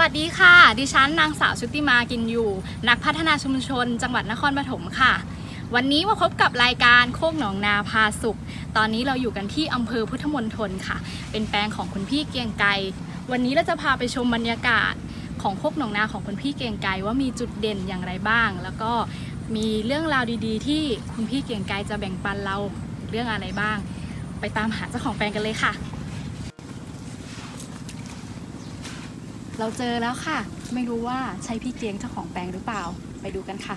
วัสดีค่ะ ดิฉันนางสาวชุติมากินอยู่ นักพัฒนาชุมชน จังหวัดนครปฐมค่ะ วันนี้มาพบกับรายการโคกหนองนาพาสุข ตอนนี้เราอยู่กันที่อำเภอพุทธมณฑลค่ะ เป็นแปลงของคุณพี่เกียงไกรวันนี้เราจะพาไปชมบรรยากาศของโคกหนองนาของคุณพี่เกียงไกรว่ามีจุดเด่นอย่างไรบ้าง แล้วก็มีเรื่องราวดีๆ ที่คุณพี่เกียงไกรจะแบ่งปันเราเรื่องอะไรบ้าง ไปตามหาเจ้าของแปลงกันเลยค่ะ เราเจอแล้วค่ะ ไม่รู้ว่าใช่พี่เกียงเจ้าของแปลงหรือเปล่า ไปดูกันค่ะ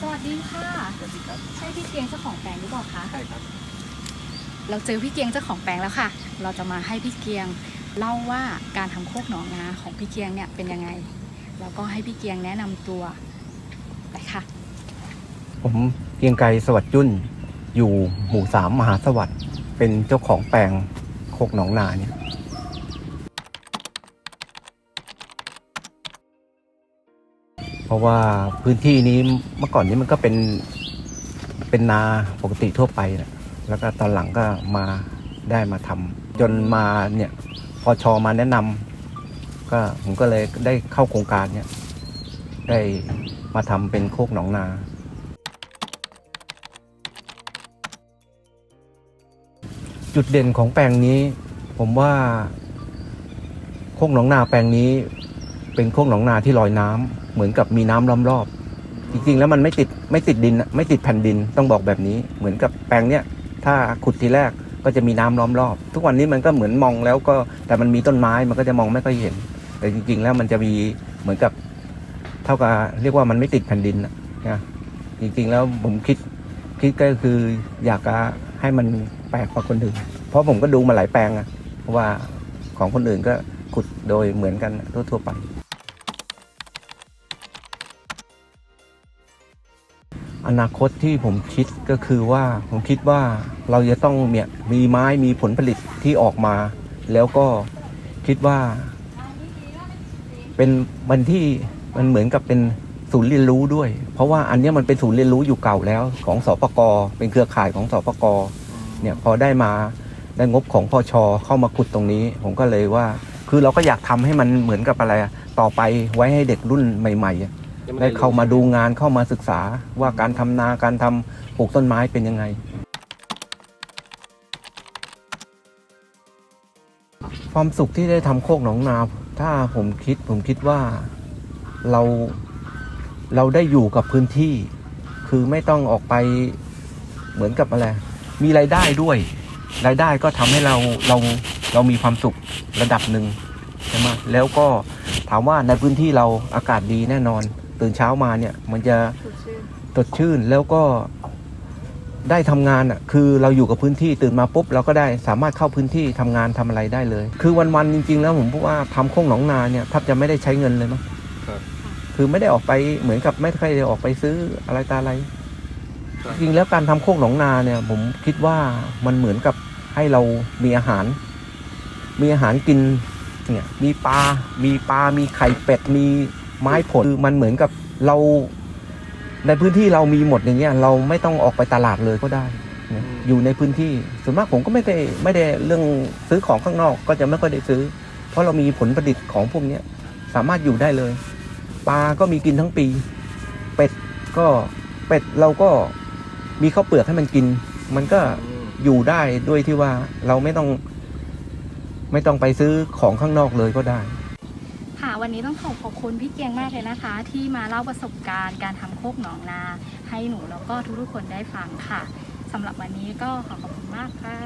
สวัสดีค่ะ สวัสดีครับ ใช่พี่เกียงเจ้าของแปลงหรือเปล่าคะ ใช่ครับ เราเจอพี่เกียงเจ้าของแปลงแล้วค่ะ เราจะมาให้พี่เกียงเล่าว่าการทำโคกหนองนาของพี่เกียงเนี่ยเป็นยังไง แล้วก็ให้พี่เกียงแนะนำตัวไปค่ะ ผมเกรียงไกรสวัสดิ์จุ้นอยู่หมู่สามมหาสวัสดิ์เป็นเจ้าของแปลงโค กหนองนาเนี่ยเพราะว่าพื้นที่นี้เมื่อก่อนนี้มันก็เป็นเป็นนาปกติทั่วไปนะแล้วก็ตอนหลังก็มาได้มาทำจนมาเนี่ยพอชอมาแนะนำก็ผมก็เลยได้เข้าโครงการเนี่ยได้มาทำเป็นโคกหนองนา จุดเด่นของแปลงนี้ ผมว่าโคกหนองนาแปลงนี้ เป็นโคกหนองนาที่ลอยน้ำเหมือนกับมีน้ำล้อมรอบ จริงๆ แล้วมันไม่ติดไม่ติดดินอะไม่ติดแผ่นดินต้องบอกแบบนี้ เหมือนกับแปลงเนี้ยถ้าขุดทีแรกก็จะมีน้ำล้อมรอบ ทุกวันนี้มันก็เหมือนมองแล้วก็แต่มันมีต้นไม้มันก็จะมองไม่ค่อยเห็น แต่จริง ๆ แล้วมันจะมีเหมือนกับเท่ากับเรียกว่ามันไม่ติดแผ่นดินนะจริงๆแล้วผมคิดคิดก็คืออยากจะให้มัน ปลกกว่าคนอื่น เพราะผมก็ดูมาหลายแปลงอะเพราะว่าของคนอื่นก็ขุดโดยเหมือนกันทั่วๆไป อนาคตที่ผมคิดก็คือว่าผมคิดว่าเราจะต้องเนี่ยมีไม้มีผลผลิตที่ออกมา แล้วก็คิดว่า เป็นมันที่มันเหมือนกับเป็นศูนย์เรียนรู้ด้วย เพราะว่าอันนี้มันเป็นศูนย์เรียนรู้อยู่เก่าแล้วของสปกเป็นเครือข่ายของสปก เนี่ยพอได้มาได้งบของพอชอเข้ามาขุดตรงนี้ ผมก็เลยว่า คือเราก็อยากทำให้มันเหมือนกับอะไรอะต่อไปไว้ให้เด็กรุ่นใหม่ๆอะได้เข้ามาดูงานเข้ามาศึกษาว่าการทำนาการทำปลูกต้นไม้เป็นยังไง ความสุขที่ได้ทำโคกหนองนา ถ้าผมคิดผมคิดว่าเราเราได้อยู่กับพื้นที่ คือไม่ต้องออกไปเหมือนกับอะไร มีรายได้ด้วย รายได้ก็ทำให้เราเราเรามีความสุขระดับหนึ่งใช่ไหมแล้วก็ถามว่าในพื้นที่เราอากาศดีแน่นอน ตื่นเช้ามาเนี่ยมันจะสดชื่นแล้วก็ได้ทำงานอะคือเราอยู่กับพื้นที่ตื่นมาปุ๊บเราก็ได้สามารถเข้าพื้นที่ทำงานทำอะไรได้เลย คือวันๆจริง ๆ แล้วผมพูดว่าทำโค้งหนองนาเนี่ยแทบจะไม่ได้ใช้เงินเลยมั้งครับคือไม่ได้ออกไปเหมือนกับไม่เคยได้ออกไปซื้ออะไรตาอะไรครับ จริงๆแล้วการทำโคกหนองนาเนี่ย ผมคิดว่ามันเหมือนกับให้เรามีอาหาร มีอาหารกินเนี่ยมีปลา มีปลา มีไข่เป็ด มีไม้ผลคือมันเหมือนกับเรา ในพื้นที่เรามีหมดอย่างเงี้ย เราไม่ต้องออกไปตลาดเลยก็ได้เนี่ยอยู่ในพื้นที่ส่วนมากผมก็ไม่ได้ไม่ได้เรื่องซื้อของข้างนอกก็จะไม่ค่อยได้ซื้อ เพราะเรามีผลผลิตของพวกเนี้ยสามารถอยู่ได้เลย ปลาก็มีกินทั้งปี เป็ดก็เป็ดเราก็ มีข้าวเปลือกให้มันกิน มันก็อยู่ได้ด้วยที่ว่าเราไม่ต้อง ไม่ต้องไปซื้อของข้างนอกเลยก็ได้ ค่ะวันนี้ต้องขอขอบคุณพี่เกียงมากเลยนะคะ ที่มาเล่าประสบการณ์การทำโคกหนองนา ให้หนูแล้วก็ทุกๆคนได้ฟังค่ะสำหรับวันนี้ก็ขอขอบคุณมากค่ะ